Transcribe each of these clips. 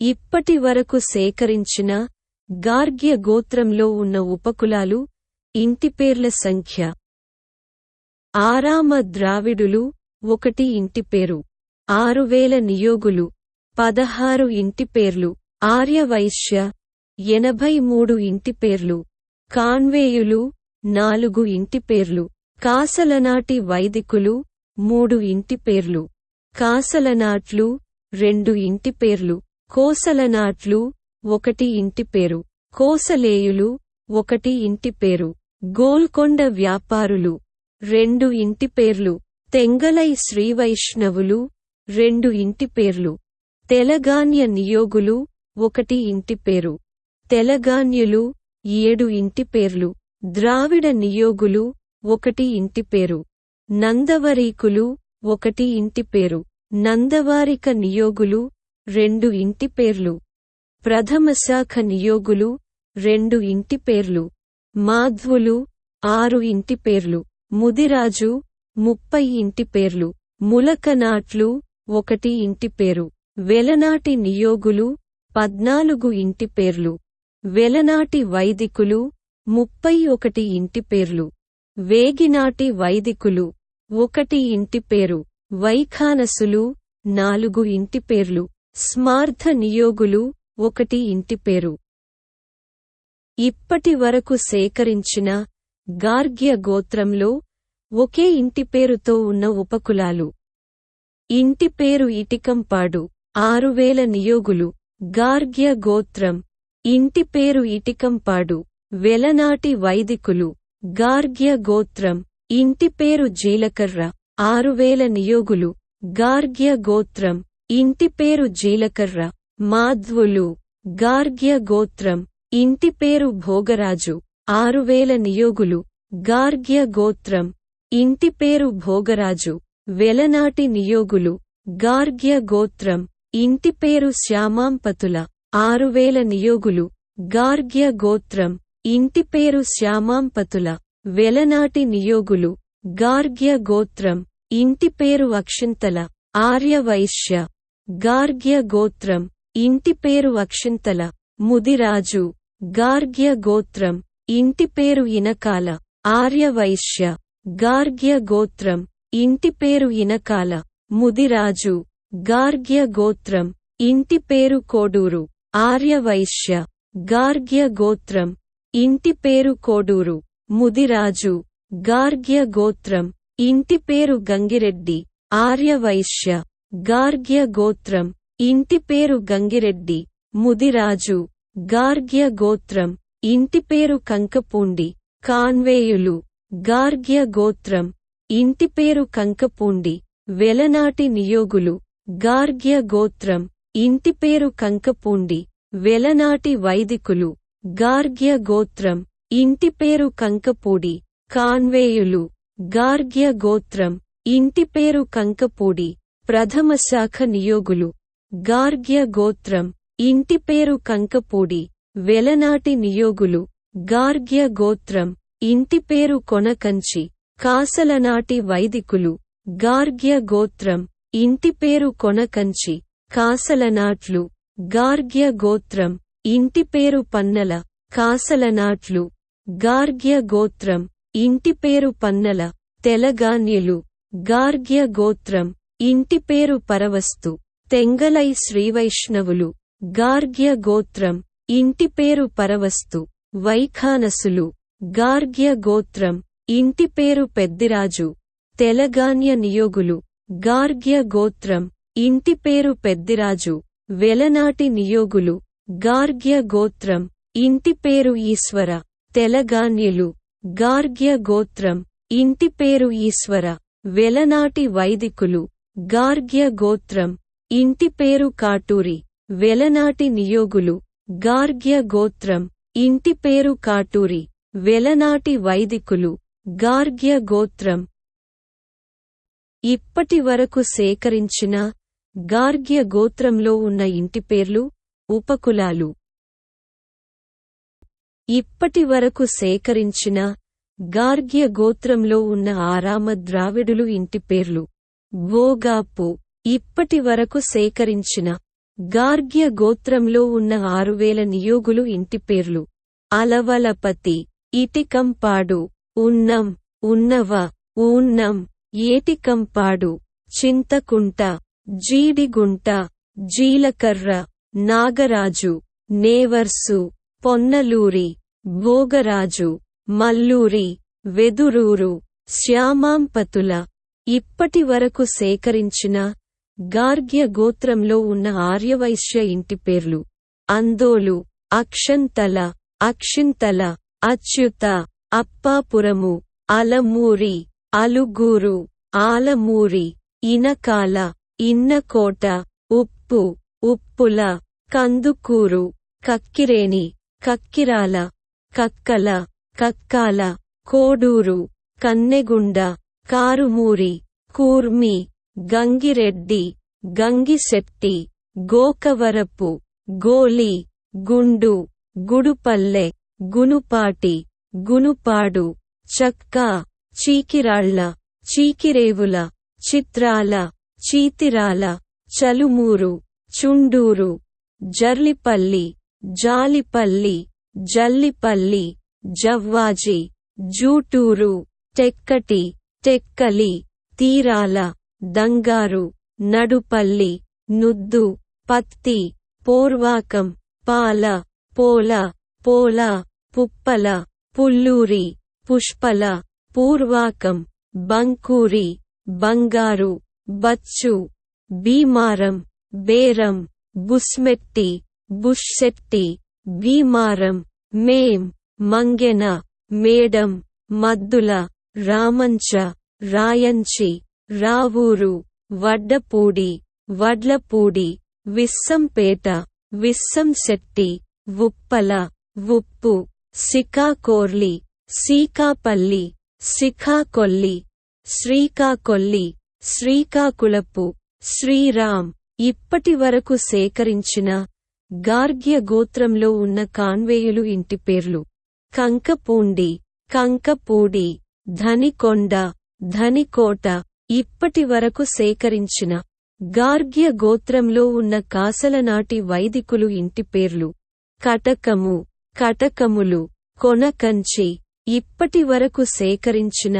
ఇప్పటి వరకు సేకరించిన గార్గ్య గోత్రంలో ఉన్న ఉపకులాలు ఇంటిపేర్ల సంఖ్య. ఆరామ ద్రావిడులు ఒకటి ఇంటిపేరు ఆరువేల నియోగులు. పదహారు ఇంటిపేర్లు ఆర్యవైశ్య ఎనభై మూడు ఇంటిపేర్లు కాన్వేయులు నాలుగు ఇంటిపేర్లు కాసలనాటి వైదికులు మూడు ఇంటిపేర్లు కాసలనాట్లు రెండు ఇంటిపేర్లు కోసలనాట్లు ఒకటి ఇంటిపేరు కోసలేయులు ఒకటి ఇంటిపేరు గోల్కొండ వ్యాపారులు రెండు ఇంటి పేర్లు. తెంగలై శ్రీవైష్ణవులు రెండు ఇంటి పేర్లు. తెలగాన్య నియోగులు ఒకటి ఇంటి పేరు. తెలగాన్యులు ఏడు ఇంటి పేర్లు. ద్రావిడ నియోగులు ఒకటి ఇంటి పేరు. నందవరీకులు ఒకటి ఇంటిపేరు నందవారిక నియోగులు రెండు ఇంటి పేర్లు. ప్రథమశాఖ నియోగులు రెండు ఇంటి పేర్లు. మాధ్వులు ఆరు ఇంటి పేర్లు. ముదిరాజు ముప్పై ఇంటి పేర్లు. ములకనాట్లు ఒకటి ఇంటి పేరు. వెలనాటి నియోగులు పద్నాలుగు ఇంటిపేర్లు వెలనాటి వైదికులు ముప్పై ఒకటి ఇంటి పేర్లు. వేగినాటి వైదికులు ఒకటి ఇంటి పేరు. వైఖానసులు నాలుగు ఇంటి పేర్లు. స్మార్థ నియోగులు ఒకటి ఇంటి పేరు. ఇప్పటి వరకు సేకరించిన గార్గ్య గోత్రంలో ఒకే ఇంటి పేరుతో ఉన్న ఉపకులాలు. ఇంటి పేరు ఇటికంపాడు ఆరువేల నియోగులు. గార్గ్య గోత్రం. ఇంటి పేరు ఇటికంపాడు వెలనాటి వైదికులు. గార్గ్య గోత్రం. ఇంటి పేరు జీలకర్ర. ఆరువేల నియోగులు. గార్గ్య గోత్రం. ఇంటి పేరు జీలకర్ర మాధ్వులు గార్గ్య గోత్రం ఇంటిపేరు భోగరాజు ఆరువేల నియోగులు గార్గ్య గోత్రం ఇంటిపేరు భోగరాజు వెలనాటి నియోగులు గార్గ్య గోత్రం ఇంటి పేరు శ్యామాంపతుల ఆరువేల నియోగులు గార్గ్య గోత్రం ఇంటి పేరు శ్యామాంపతుల వెలనాటి నియోగులు గార్గ్య గోత్రం ఇంటి పేరు అక్షింతల ఆర్యవైశ్య గార్గ్య గోత్రం ఇంటి పేరు అక్షింతల ముదిరాజు. గార్గ్య గోత్రం ఇంటి పేరు ఇనకాల ఆర్యవైశ్య. గార్గ్య గోత్రం ఇంటి పేరు ఇనకాల ముదిరాజు. గార్గ్య గోత్రం ఇంటి పేరు కోడూరు ఆర్యవైశ్య. గార్గ్య గోత్రం ఇంటి పేరు కోడూరు ముదిరాజు. గార్గ్య గోత్రం ఇంటి పేరు గంగిరెడ్డి ఆర్యవైశ్య. గార్గ్య గోత్రం ఇంటిపేరు గంగిరెడ్డి. ముదిరాజు. గార్గ్య గోత్రం ఇంటిపేరు కంకపూండి. కాన్వేయులు. గార్గ్య గోత్రం ఇంటిపేరు కంకపూండి. వెలనాటి నియోగులు. గార్గ్య గోత్రం ఇంటిపేరు కంకపూండి. వెలనాటి వైదికులు. గార్గ్య గోత్రం ఇంటిపేరు కంకపూడి. కాన్వేయులు. గార్గ్య గోత్రం ఇంటిపేరు కంకపూడి. ప్రథమ శాఖ నియోగులు. గార్గ్య గోత్రం. ఇంటిపేరు కంకపూడి. వెలనాటి నియోగులు. గార్గ్య గోత్రం. ఇంటిపేరు కొనకంచి. కాసలనాటి వైదికులు. గార్గ్య గోత్రం. ఇంటిపేరు కొనకంచి. కాసలనాట్లు. గార్గ్య గోత్రం. ఇంటిపేరు పన్నల. కాసలనాట్లు. గార్గ్య గోత్రం. ఇంటిపేరు పన్నల. తెలగాన్యులు గార్గ్య గోత్రం. ఇంటి పేరు పరవస్తు. తెంగలై శ్రీవైష్ణవులు. గార్గ్య గోత్రం. ఇంటి పేరు పరవస్తు. వైఖానసులు. గార్గ్య గోత్రం. ఇంటి పేరు పెద్దిరాజు. తెలగాన్య నియోగులు. గార్గ్య గోత్రం. ఇంటి పేరు పెద్దిరాజు. వెలనాటి నియోగులు. గార్గ్య గోత్రం. ఇంటి పేరు ఈశ్వర. తెలగాన్యులు గార్గ్య గోత్రం. ఇంటి పేరు ఈశ్వర. వెలనాటి వైదికులు. గార్గ్య గోత్రం ఇంటి పేరు కాటూరి వెలనాటి నియోగులు గార్గ్య గోత్రం ఇంటి పేరు కాటూరి వెలనాటి వైదికులు గార్గ్య గోత్రం. ఇప్పటి వరకు సేకరించిన గార్గ్య గోత్రంలో ఉన్న ఇంటి పేర్లు ఉపకులాలు. ఇప్పటి వరకు సేకరించిన గార్గ్య గోత్రంలో ఉన్న ఆరామ ద్రావిడులు ఇంటి పేర్లు. గోగాపు ఇప్పటి వరకు సేకరించిన గార్గ్య గోత్రంలో ఉన్న ఆరువేల నియోగులు ఇంటి పేర్లు. అలవలపతి ఇటికంపాడు ఉన్నం ఉన్నవ ఊన్నం ఏటికంపాడు చింతకుంట జీడిగుంట జీలకర్ర నాగరాజు నేవర్సు పొన్నలూరి భోగరాజు మల్లూరి వెదురూరు శ్యామాంపతుల ఇప్పటి వరకు సేకరించిన గార్గ్య గోత్రంలో ఉన్న ఆర్యవైశ్య ఇంటి పేర్లు అందోలు అక్షంతల అక్షింతల అచ్యుత అప్పాపురము అలమూరి అలుగూరు ఆలమూరి ఇనకాల ఇన్నకోట ఉప్పు ఉప్పుల కందుకూరు కక్కిరేణి కక్కిరాల కక్కల కక్కాల కోడూరు కన్నెగుండ కారుమూరి కూర్మి గంగిరెడ్డి గంగిశెట్టి గోకవరపు గోలి గుండు గుడుపల్లె గునుపాటి గునుపాడు చక్కా చీకిరాళ్ళ చీకిరేవుల చిత్రాల చీతిరాల చలుమూరు చుండూరు జర్లిపల్లి జాలిపల్లి జల్లిపల్లి జవ్వాజి జూటూరు టెక్కటి టెక్కలి తీరాల దంగారు నడుపల్లి నుద్దు పత్తి పోర్వాకం పాల పోల పోల పుప్పల పుల్లూరి పుష్పల పూర్వాకం బంకూరి బంగారు బచ్చు భీమారం బేరం బుస్మెట్టి బుష్శెట్టి భీమారం మేం మంగెన మేడం మద్దుల రామంచ రాయంచి రావూరు వడ్డపూడి వడ్లపూడి విస్సంపేట విస్సంశెట్టి ఉప్పల ఉప్పు సికాకోర్లి సీకాపల్లి సిఖాకొల్లి శ్రీకాకొల్లి శ్రీకాకుళపు శ్రీరామ్ ఇప్పటి వరకు సేకరించిన గార్గ్య గోత్రంలో ఉన్న కాన్వేయులు ఇంటి పేర్లు. కంకపూండి కంకపూడి ధనికొండ ధనికోట ఇప్పటి వరకు సేకరించిన గార్గ్య గోత్రంలో ఉన్న కాసలనాటి వైదికులు ఇంటి పేర్లు కటకము కటకములు కొనకంచి ఇప్పటి వరకు సేకరించిన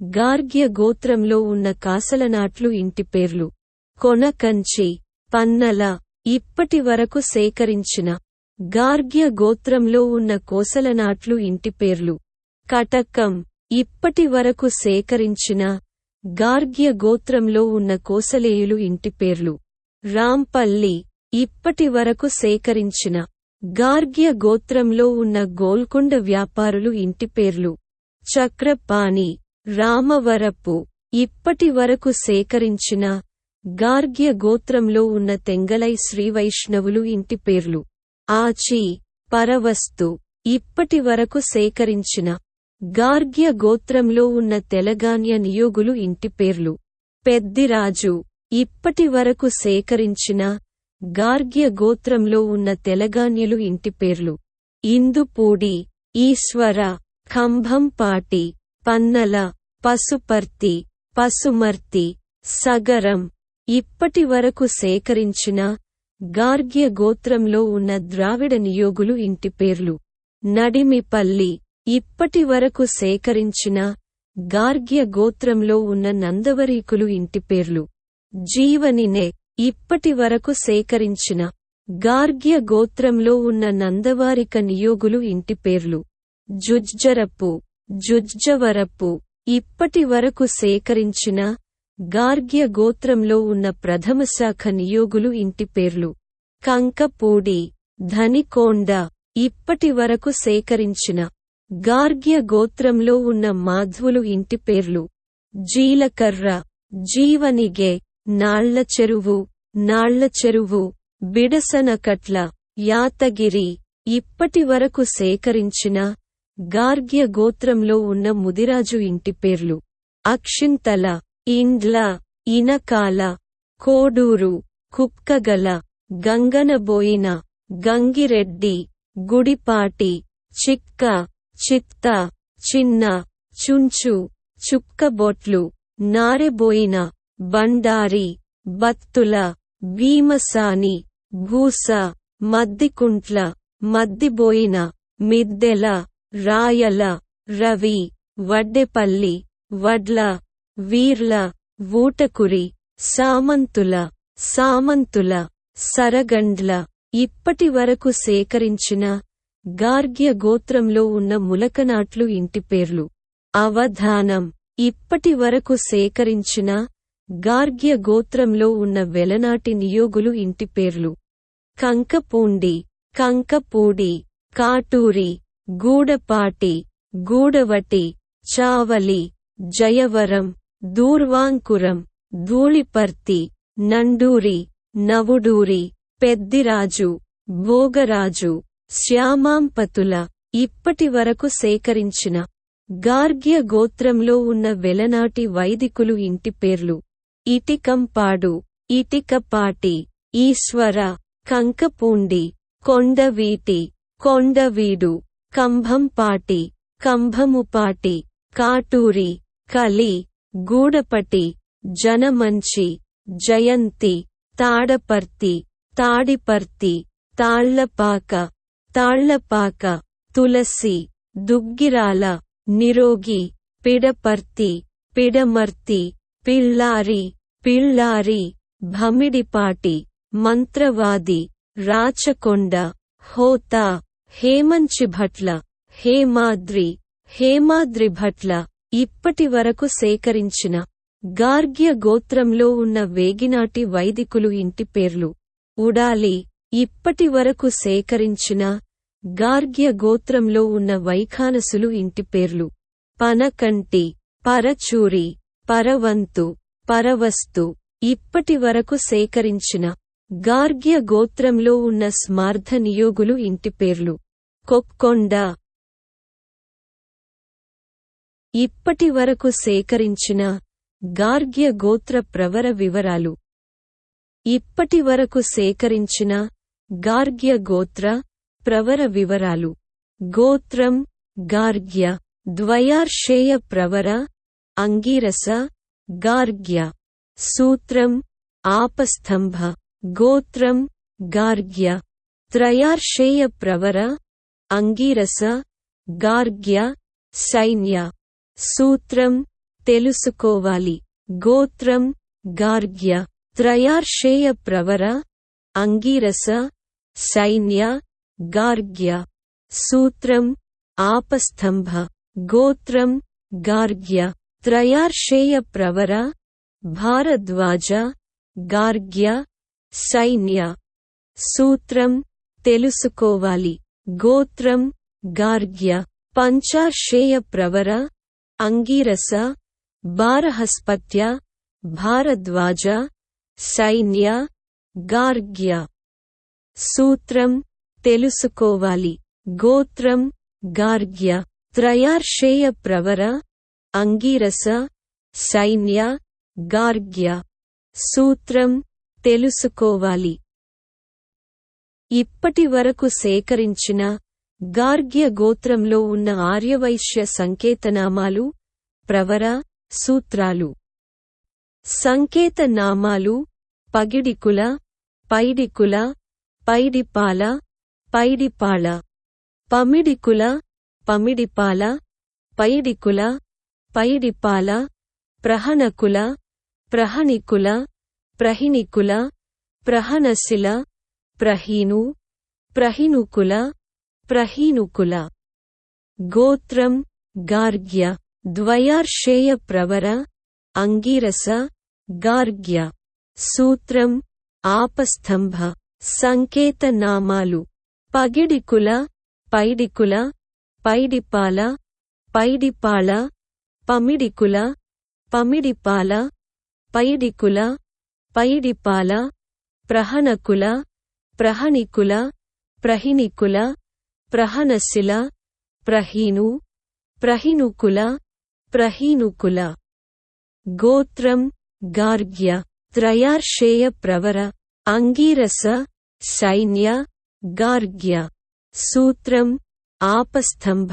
గార్గ్య గోత్రంలో ఉన్న కాసలనాట్లు ఇంటి పేర్లు కొనకంచి పన్నల ఇప్పటి వరకు సేకరించిన గార్గ్య గోత్రంలో ఉన్న కోసలనాట్లు ఇంటి పేర్లు కటకం ఇప్పటి వరకు సేకరించిన గార్గ్య గోత్రంలో ఉన్న కోసలేయులు ఇంటి పేర్లు. రాంపల్లి ఇప్పటి వరకు సేకరించిన గార్గ్య గోత్రంలో ఉన్న గోల్కొండ వ్యాపారులు ఇంటి పేర్లు. చక్రపాణి రామవరపు ఇప్పటి వరకు సేకరించిన గార్గ్య గోత్రంలో ఉన్న తెంగలై శ్రీవైష్ణవులు ఇంటి పేర్లు. ఆచి పరవస్తు ఇప్పటి వరకు సేకరించిన గార్గ్య గోత్రంలో ఉన్న తెలగాన్య నియోగులు ఇంటి పేర్లు. పెద్దిరాజు ఇప్పటి వరకు సేకరించిన గార్గ్య గోత్రంలో ఉన్న తెలగాన్యులు ఇంటి పేర్లు. ఇందుపూడి ఈశ్వర ఖంభంపాటి పన్నల పసుపర్తి పసుమర్తి సగరం ఇప్పటి వరకు సేకరించిన గార్గ్య గోత్రంలో ఉన్న ద్రావిడ నియోగులు ఇంటి పేర్లు. నడిమిపల్లి ఇప్పటి వరకు సేకరించిన గార్గ్య గోత్రంలో ఉన్న నందవరీకులు ఇంటి పేర్లు. జీవనినే ఇప్పటి వరకు సేకరించిన గార్గ్య గోత్రంలో ఉన్న నందవారిక నియోగులు ఇంటి పేర్లు. జుజ్జరపు జుజ్జవరపు ఇప్పటి వరకు సేకరించిన గార్గ్య గోత్రంలో ఉన్న ప్రథమ శాఖ నియోగులు ఇంటి పేర్లు. కంకపూడి ధనికోండ ఇప్పటి వరకు సేకరించిన గార్గ్య గోత్రంలో ఉన్న మాధ్వులు ఇంటి పేర్లు. జీలకర్ర జీవనిగే నాళ్ళ చెరువు నాళ్ళ చెరువు బిడసనకట్ల యాతగిరి ఇప్పటి వరకు సేకరించిన గార్గ్య గోత్రంలో ఉన్న ముదిరాజు ఇంటి పేర్లు. అక్షింతల ఇండ్ల ఇనకాల కోడూరు కుప్కగల గంగనబోయిన గంగిరెడ్డి గుడిపాటి చిక్క చిత్త చిన్న చుంచు చుక్కబొట్లు నారెబోయిన బండారి బత్తుల భీమసాని భూస మద్దికుంట్ల మద్దిబోయిన మిద్దెల రాయల రవి వడ్డెపల్లి వడ్ల వీర్ల వూటకురి సామంతుల సామంతుల సరగండ్ల ఇప్పటి వరకు సేకరించిన గార్గ్య గోత్రంలో ఉన్న ములకనాట్లు ఇంటి పేర్లు. అవధానం. ఇప్పటి వరకు సేకరించిన గార్గ్య గోత్రంలో ఉన్న వెలనాటి నియోగులు ఇంటి పేర్లు. కంకపూండి కంకపూడి కాటూరి గూడపాటి గూడవటి చావలి జయవరం దూర్వాంకురం ధూళిపర్తి నండూరి నవుడూరి పెద్దిరాజు భోగరాజు. శ్యామాంపతుల ఇప్పటి వరకు సేకరించిన గార్గ్య గోత్రంలో ఉన్న వెలనాటి వైదికులు ఇంటి పేర్లు ఇటికంపాడు ఇటికపాటి ఈశ్వర కంకపూండి కొండవీటి కొండవీడు కంభంపాటి కంభముపాటి కాటూరి కలి గూడపటి జనమంచి జయంతి తాడపర్తి తాడిపర్తి తాళ్ళపాక తాళ్ళపాక తులసి దుగ్గిరాల నిరోగి పిడపర్తి పిడమర్తి పిళ్ళారి పిళ్ళారి భమిడిపాటి మంత్రవాది రాచకొండ హోతా హేమంచిభట్ల హేమాద్రి హేమాద్రిభట్ల ఇప్పటి వరకు సేకరించిన గార్గ్య గోత్రంలో ఉన్న వేగినాటి వైదికులు ఇంటి పేర్లు ఉడాలి ఇప్పటి వరకు సేకరించిన గార్గ్య గోత్రంలో ఉన్న వైఖానసులు ఇంటి పేర్లు. పనకంటి పరచూరి పరవంతు పరవస్తు ఇప్పటి వరకు సేకరించిన గార్గ్య గోత్రంలో ఉన్న స్మార్థ నియోగులు ఇంటి పేర్లు. కొక్కొండ. ఇప్పటి వరకు సేకరించిన గార్గ్య గోత్ర ప్రవర వివరాలు. ఇప్పటి వరకు సేకరించిన గార్గ్య గోత్ర ప్రవర వివరాలు. గోత్రం గార్గ్య ద్వయార్షేయ ప్రవర అంగీరస గార్గ్య. సూత్రం ఆపస్తంభ గోత్రం గార్గ్య. త్రయార్షేయ ప్రవర అంగీరస గార్గ్య సైన్య. సూత్రం తెలుసుకోవాలి. గోత్రం గార్గ్య. త్రయార్షేయ ప్రవర అంగీరస సైన్య గార్గ్య సూత్రం ఆపస్తంభ గోత్రం గార్గ్య త్రయార్షేయ ప్రవర భారద్వాజ గార్గ్య సైన్య సూత్రం తెలుసుకోవాలి గోత్రం గార్గ్య పంచార్షేయ ప్రవర అంగీరస బారహస్పత్య భారద్వాజ సైన్య గార్గ్య సూత్రం తెలుసుకోవాలి. గోత్రం గార్గ్య త్రయార్షేయ ప్రవర అంగీరస సైన్య గార్గ్య. సూత్రం తెలుసుకోవాలి. ఇప్పటి వరకు సేకరించిన గార్గ్య గోత్రంలో ఉన్న ఆర్యవైశ్య సంకేతనామాలు ప్రవర సూత్రాలు. సంకేతనామాలు పగిడికుల పైడికుల పైడిపాల పైడిపాళ పమిడికుల పమిడిపాల పైడికుల పైడిపాల ప్రహణకుల ప్రహణికుల ప్రహిణికుల ప్రహణశిల ప్రహీను ప్రహినుకుల ప్రహీనుకుల గోత్రం గార్గ్య ద్వయార్షేయ ప్రవర అంగీరస గార్గ్య. సూత్రం ఆపస్తంభ సంకేతనామాలు. పగిడికుల పైడికుల పైడిపాల పైడిపాళ పమిడికుల పమిడిపాల పైడికుల పైడిపాల ప్రహణకుల ప్రహణికుల ప్రహిణికుల ప్రహణశిల ప్రహీను ప్రహినుకుల ప్రహీనుకుల గోత్రం గార్గ్య త్రయార్షేయ ప్రవర. అంగీరస సైన్య గార్గ్య సూత్రం ఆపస్తంభ